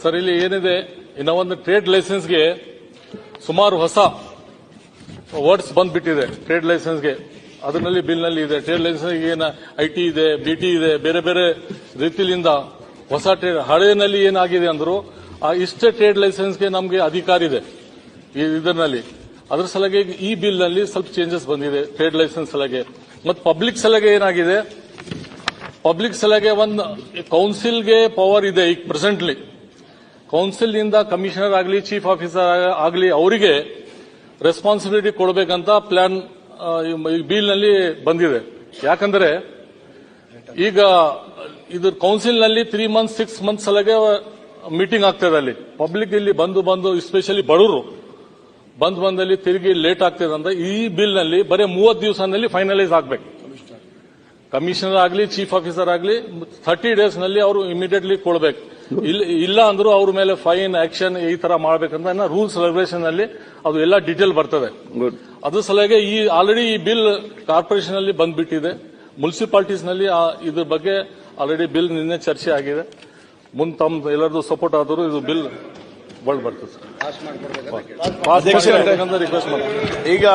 Sir, ಇಲ್ಲಿ ಏನಿದೆ? ಇನ್ನ ಒಂದು ಟ್ರೇಡ್ ಲೈಸೆನ್ಸ್ಗೆ ಸುಮಾರು ಹೊಸ ವರ್ಡ್ಸ್ ಬಂದ್ಬಿಟ್ಟಿದೆ ಟ್ರೇಡ್ ಲೈಸೆನ್ಸ್ಗೆ ಅದರಲ್ಲಿ ಬಿಲ್ನಲ್ಲಿ ಇದೆ ಟ್ರೇಡ್ ಲೈಸೆನ್ಸ್ ಏನ ಐ ಟಿ ಇದೆ ಬಿ ಟಿ ಇದೆ, ಬೇರೆ ಬೇರೆ ರೀತಿಯಿಂದ ಹೊಸ ಟ್ರೇಡ್ ಹಳೆಯಲ್ಲಿ ಏನಾಗಿದೆ ಅಂದ್ರು, ಆ ಇಷ್ಟೇ ಟ್ರೇಡ್ ಲೈಸೆನ್ಸ್ಗೆ ನಮಗೆ ಅಧಿಕಾರ ಇದೆ ಇದರಲ್ಲಿ. ಅದರ ಸಲಗೆ ಈ ಬಿಲ್ನಲ್ಲಿ ಸ್ವಲ್ಪ ಚೇಂಜಸ್ ಬಂದಿದೆ ಟ್ರೇಡ್ ಲೈಸೆನ್ಸ್ ಸಲಗೆ. ಮತ್ತು ಪಬ್ಲಿಕ್ ಸಲಗೆ ಏನಾಗಿದೆ? ಪಬ್ಲಿಕ್ ಸಲಗೆ ಒಂದು ಕೌನ್ಸಿಲ್ಗೆ ಪವರ್ ಇದೆ ಈಗ ಪ್ರೆಸೆಂಟ್ಲಿ ಕೌನ್ಸಿಲ್ನಿಂದ ಕಮಿಷನರ್ ಆಗಲಿ ಚೀಫ್ ಆಫೀಸರ್ ಆಗಲಿ ಅವರಿಗೆ ರೆಸ್ಪಾನ್ಸಿಬಿಲಿಟಿ ಕೊಡಬೇಕಂತ ಪ್ಲಾನ್ ಬಿಲ್ನಲ್ಲಿ ಬಂದಿದೆ. ಯಾಕಂದ್ರೆ ಈಗ ಇದು ಕೌನ್ಸಿಲ್ನಲ್ಲಿ ತ್ರೀ ಮಂತ್ಸ್ ಸಿಕ್ಸ್ ಮಂತ್ಸ್ ಸಲಗೆ ಮೀಟಿಂಗ್ ಆಗ್ತದೆ ಅಲ್ಲಿ. ಪಬ್ಲಿಕ್ ಇಲ್ಲಿ ಬಂದು ಬಂದು ಎಸ್ಪೆಷಲಿ ಬಡವರು, ಬಂದ್ ಬಂದಲ್ಲಿ ತಿರುಗಿ ಲೇಟ್ ಆಗ್ತದೆ ಅಂತ ಈ ಬಿಲ್ನಲ್ಲಿ ಬರೀ ಮೂವತ್ತು ದಿವಸದಲ್ಲಿ ಫೈನಲೈಸ್ ಆಗ್ಬೇಕು. ಕಮಿಷನರ್ ಆಗಲಿ ಚೀಫ್ ಆಫೀಸರ್ ಆಗಲಿ ಥರ್ಟಿ ಡೇಸ್ನಲ್ಲಿ ಅವರು ಇಮಿಡಿಯೇಟ್ಲಿ ಕೊಡಬೇಕು. ಇಲ್ಲ ಅಂದ್ರೆ ಅಂದ್ರೂ ಅವ್ರ ಮೇಲೆ ಫೈನ್ ಆಕ್ಷನ್ ಈ ತರ ಮಾಡ್ಬೇಕಂತ ರೂಲ್ಸ್ ರೆಗ್ಯುಲೇಷನ್ ಅಲ್ಲಿ ಅದು ಎಲ್ಲ ಡೀಟೇಲ್ ಬರ್ತದೆ. ಗುಡ್ ಅದ್ರ ಸಲುವಾಗಿ ಈ ಆಲ್ರೆಡಿ ಈ ಬಿಲ್ ಕಾರ್ಪೊರೇಷನ್ ಅಲ್ಲಿ ಬಂದ್ಬಿಟ್ಟಿದೆ. ಮುನ್ಸಿಪಾಲಿಟೀಸ್ನಲ್ಲಿ ಆ ಇದ್ರ ಬಗ್ಗೆ ಆಲ್ರೆಡಿ ಬಿಲ್ ನಿನ್ನೆ ಚರ್ಚೆ ಆಗಿದೆ. ಮುಂದೆ ತಮ್ಮ ಎಲ್ಲರದು ಸಪೋರ್ಟ್ ಆದರೂ ಇದು ಬಿಲ್ ಬರ್ತದೆ. ಈಗ